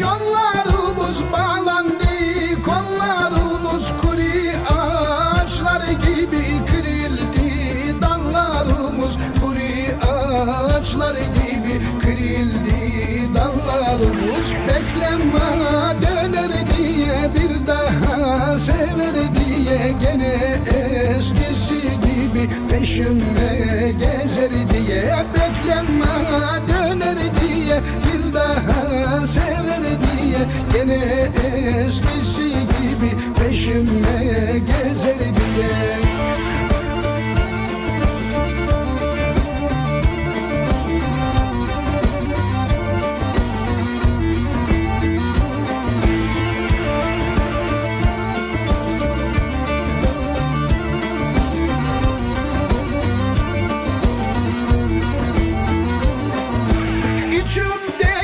Yollarımız bağlandı, kollarımız kuru ağaçlar gibi kırıldı. Dallarımız kuru ağaçlar gibi kırıldı. Dallarımız bekleme döner bir daha sever diye gene gibi peşimde gezer diye bekleme eskisi gibi peşimde gezer diye. İçimde